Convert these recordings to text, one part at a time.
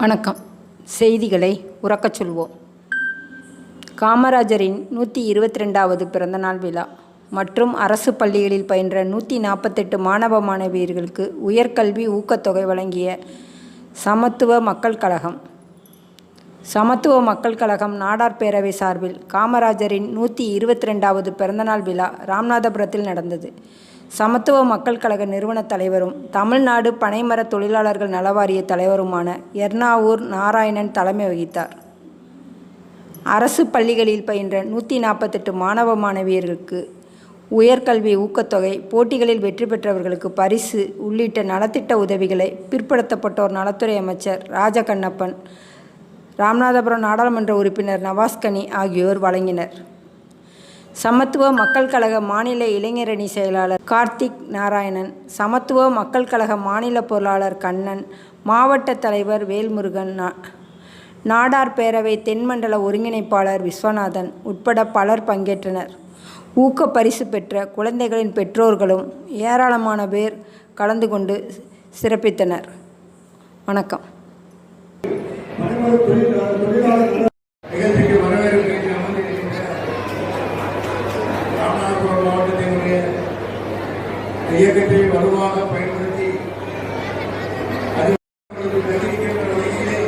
வணக்கம். செய்திகளை உறக்கச் சொல்வோம். காமராஜரின் நூற்றி இருபத்தி ரெண்டாவது பிறந்தநாள் விழா மற்றும் அரசு பள்ளிகளில் பயின்ற நூற்றி நாற்பத்தெட்டு மாணவ மாணவியர்களுக்கு உயர்கல்வி ஊக்கத்தொகை வழங்கிய சமத்துவ மக்கள் கழகம். சமத்துவ மக்கள் கழகம் நாடார் பேரவை சார்பில் காமராஜரின் நூற்றி இருபத்தி ரெண்டாவது பிறந்தநாள் விழா ராமநாதபுரத்தில் நடந்தது. சமத்துவ மக்கள் கழக நிறுவனத் தலைவரும் தமிழ்நாடு பனைமர தொழிலாளர்கள் நலவாரிய தலைவருமான எர்ணாவூர் நாராயணன் தலைமை வகித்தார். அரசு பள்ளிகளில் பயின்ற நூற்றி நாற்பத்தெட்டு மாணவ மாணவியர்களுக்கு உயர்கல்வி ஊக்கத்தொகை போட்டிகளில் வெற்றி பெற்றவர்களுக்கு பரிசு உள்ளிட்ட நலத்திட்ட உதவிகளை பிற்படுத்தப்பட்டோர் நலத்துறை அமைச்சர் ராஜகண்ணப்பன் ராமநாதபுரம் நாடாளுமன்ற உறுப்பினர் நவாஸ்கனி ஆகியோர் வழங்கினர். சமத்துவ மக்கள் கழக மாநில இளைஞரணி செயலாளர் கார்த்திக் நாராயணன் சமத்துவ மக்கள் கழக மாநில பொருளாளர் கண்ணன் மாவட்ட தலைவர் வேல்முருகன் நா நாடார் பேரவை தென்மண்டல ஒருங்கிணைப்பாளர் விஸ்வநாதன் உட்பட பலர் பங்கேற்றனர். ஊக்க பரிசு பெற்ற குழந்தைகளின் பெற்றோர்களும் ஏராளமான பேர் கலந்து கொண்டு சிறப்பித்தனர். வணக்கம். இயக்கத்தை வலுவாக பயன்படுத்தி அதிகாரிகளுக்கு தெரிவிக்கின்ற வகையிலே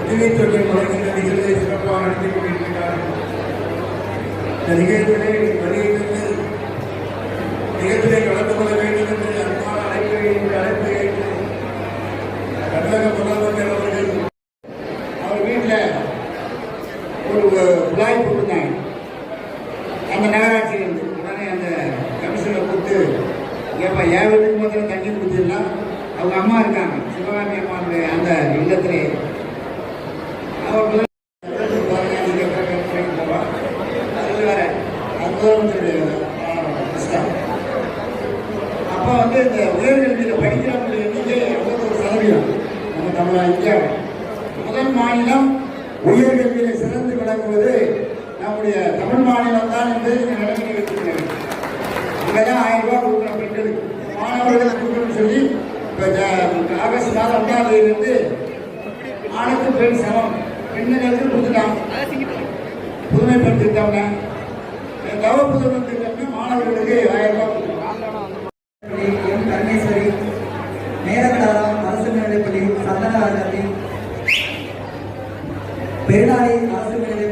உதவித் வழங்குகின்ற நிகழ்வை சிறப்பாக நடத்தி கொண்டிருக்கிறார்கள் இந்த நிகழ்ச்சியிலே வருகிறது நிகழ்ச்சியை கலந்து கொள்ள வேண்டும் என்று அன்பான அழைப்பை அழைப்பை ஏற்று தமிழக முதல்வர் அவர்கள் அவர் வீட்டில் ஒரு குழாய் போட்டிருந்தாங்க. என் வீட்டுக்கு மாத்திரம் தண்ணி கொடுத்துடலாம் அவங்க அம்மா இருக்காங்க. சிவகாமி அம்மாவுடைய அந்த இல்லத்திலே அவர்கள் வேற அப்போ வந்து இந்த உயர்கல்வியில் படிக்கிறவங்களுடைய எண்ணிக்கை ஐம்பத்தொரு சதவீதம் நம்ம தமிழ் இந்தியாவில் முதல் மாநிலம் உயர்கல்வியில் சிறந்து விளங்குவது நம்முடைய தமிழ் மாநிலம் தான் என்று இந்த வைத்திருக்கிறது இங்கே தான் ஆயிரம் ரூபாய் மாணவர்களுக்கு கொடுக்கணும்னு சொல்லி ஆகஸ்ட் மாதம் ஒன்றாம் தேதியிலிருந்து ஆணுக்கு பெண் சமம் பெண்ணுங்களுக்கு கொடுத்துட்டாங்க? புதுமை பெண் தவ புதுமை திட்டம்னா மாணவர்களுக்கு ஆயிரம் ரூபாய் எம் கருணேஸ்வரி மேலக்கடாரம் அரசு மேல்நிலைப்பள்ளி சந்தனராஜபள்ளி பெருநாளை அரசு மேல்நிலை